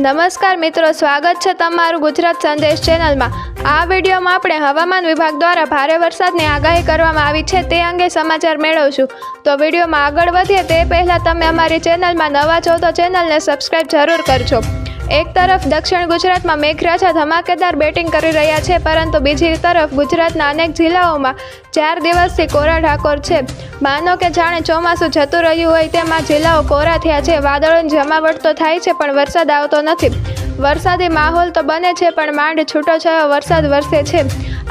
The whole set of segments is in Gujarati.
નમસ્કાર મિત્રો, સ્વાગત છે તમારું ગુજરાત સંદેશ ચેનલમાં. આ વિડીયોમાં આપણે હવામાન વિભાગ દ્વારા ભારે વરસાદની આગાહી કરવામાં આવી છે તે અંગે સમાચાર મેળવશું. તો વિડીયોમાં આગળ વધીએ તે પહેલાં તમે અમારી ચેનલમાં નવા છો તો ચેનલને સબસ્ક્રાઈબ જરૂર કરજો. એક તરફ દક્ષિણ ગુજરાતમાં મેઘરાજા ધમાકેદાર બેટિંગ કરી રહ્યા છે, પરંતુ બીજી તરફ ગુજરાતના અનેક જિલ્લાઓમાં ચાર દિવસથી કોરા ઠાકોર છે. માનો કે જાણે ચોમાસું જતું રહ્યું હોય તેમાં જિલ્લાઓ કોરા થયા છે, વાદળોની જમાવટ તો થાય છે, પણ વરસાદ આવતો નથી. વરસાદી માહોલ તો બને છે, પણ માંડ છૂટોછવાયો વરસાદ વરસે છે.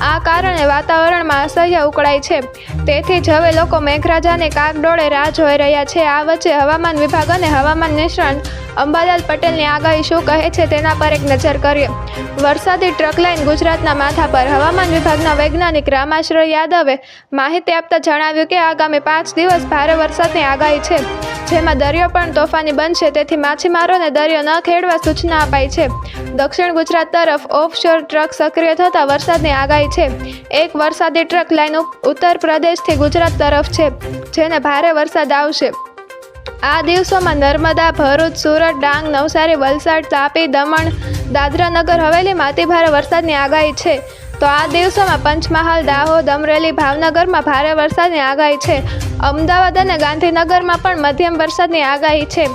આ કારણે વાતાવરણમાં અસહ્ય ઉકળાય છે. તેથી જ હવે લોકો મેઘરાજાને કાગડોળે રાહ જોઈ રહ્યા છે. આ વચ્ચે હવામાન વિભાગ અને હવામાન નિષ્ણાંત અંબાલાલ પટેલની આગાહી શું કહે છે તેના પર એક નજર કરીએ. વરસાદી ટ્રક લાઇન ગુજરાતના માથા પર. હવામાન વિભાગના વૈજ્ઞાનિક રામાશ્રય યાદવે માહિતી આપતા જણાવ્યું કે આગામી પાંચ દિવસ ભારે વરસાદની આગાહી છે. જેમાં દરિયો પણ તોફાની બનશે, તેથી માછીમારોને દરિયો ન ખેડવા સૂચના અપાઈ છે. દક્ષિણ ગુજરાત તરફ ઓફશોર ટ્રક સક્રિય થતાં વરસાદની આગાહી છે. એક વરસાદી ટ્રક લાઇન ઉત્તર પ્રદેશથી ગુજરાત તરફ છે, જેને ભારે વરસાદ આવશે. આ દિવસોમાં નર્મદા, ભરૂચ, સુરત, ડાંગ, નવસારી, વલસાડ, તાપી, દમણ દાદરા નગર હવેલીમાં અતિભારે વરસાદની આગાહી છે. તો આ દિવસોમાં પંચમહાલ, દાહોદ, અમરેલી, ભાવનગરમાં ભારે વરસાદની આગાહી છે. અમદાવાદ અને ગાંધીનગરમાં પણ મધ્યમ વરસાદની આગાહી છે.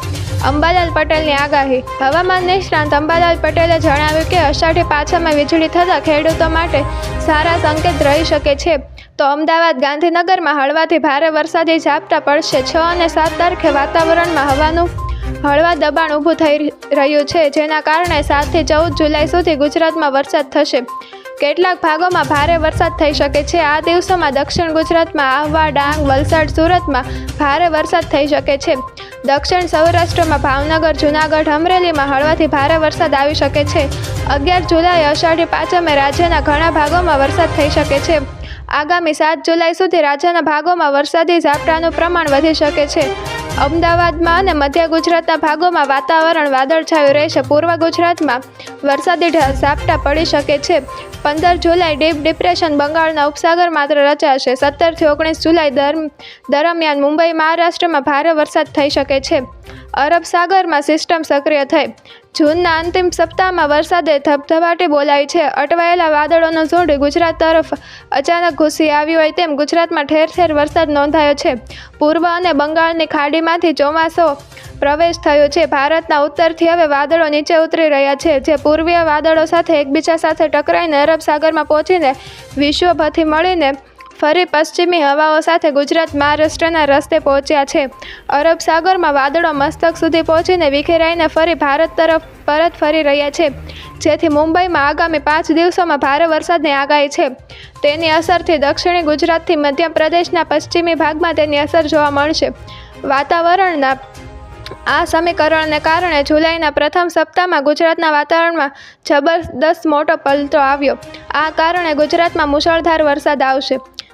અંબાલાલ પટેલની આગાહી. હવામાન નિષ્ણાંત અંબાલાલ પટેલે જણાવ્યું કે અષાઢી પાછામાં વીજળી થતાં ખેડૂતો માટે સારા સંકેત રહી શકે છે. તો અમદાવાદ ગાંધીનગરમાં હળવાથી ભારે વરસાદી ઝાપટા પડશે. છ અને સાત તારીખે વાતાવરણમાં હવાનું હળવા દબાણ ઊભું થઈ રહ્યું છે, જેના કારણે સાતથી ચૌદ જુલાઈ સુધી ગુજરાતમાં વરસાદ થશે. કેટલાક ભાગોમાં ભારે વરસાદ થઈ શકે છે. આ દિવસોમાં દક્ષિણ ગુજરાતમાં આહવા, ડાંગ, વલસાડ, સુરતમાં ભારે વરસાદ થઈ શકે છે. દક્ષિણ સૌરાષ્ટ્રમાં ભાવનગર, જૂનાગઢ, અમરેલીમાં હળવાથી ભારે વરસાદ આવી શકે છે. અગિયાર જુલાઈ, અષાઢી પાંચમે રાજ્યના ઘણા ભાગોમાં વરસાદ થઈ શકે છે. આગામી સાત જુલાઈ સુધી રાજ્યના ભાગોમાં વરસાદી ઝાપટાનું પ્રમાણ વધી શકે છે. અમદાવાદમાં અને મધ્ય ગુજરાતના ભાગોમાં વાતાવરણ વાદળછાયું રહેશે. પૂર્વ ગુજરાતમાં વરસાદી ઝાપટા પડી શકે છે. પંદર જુલાઈ ડીપ ડિપ્રેશન બંગાળના ઉપસાગર માત્ર રચાશે. સત્તરથી ઓગણીસ જુલાઈ દરમ- દરમિયાન મુંબઈ, મહારાષ્ટ્રમાં ભારે વરસાદ થઈ શકે છે. અરબ સાગરમાં સિસ્ટમ સક્રિય થઈ. જૂનના અંતિમ સપ્તાહમાં વરસાદે ધબધબાટી બોલાવી છે. અટવાયેલા વાદળોનો ઝુંડ ગુજરાત તરફ અચાનક ઘૂસી આવ્યું હોય તેમ ગુજરાતમાં ઠેર ઠેર વરસાદ નોંધાયો છે. પૂર્વ અને બંગાળની ખાડીમાંથી ચોમાસો પ્રવેશ થયો છે. ભારતના ઉત્તરથી હવે વાદળો નીચે ઉતરી રહ્યા છે, જે પૂર્વીય વાદળો સાથે એકબીજા સાથે ટકરાઈને અરબ સાગરમાં પહોંચીને વિશ્વભરથી મળીને ફરી પશ્ચિમી હવાઓ સાથે ગુજરાત મહારાષ્ટ્રના રસ્તે પહોંચ્યા છે. અરબ સાગરમાં વાદળો મસ્તક સુધી પહોંચીને વિખેરાઈને ફરી ભારત તરફ પરત ફરી રહ્યા છે. જેથી મુંબઈમાં આગામી પાંચ દિવસોમાં ભારે વરસાદની આગાહી છે. તેની અસરથી દક્ષિણી ગુજરાતથી મધ્ય પ્રદેશના પશ્ચિમી ભાગમાં તેની અસર જોવા મળશે. વાતાવરણના આ સમીકરણને કારણે જુલાઈના પ્રથમ સપ્તાહમાં ગુજરાતના વાતાવરણમાં જબરદસ્ત મોટો પલટો આવ્યો. આ કારણે ગુજરાતમાં મુશળધાર વરસાદ આવશે.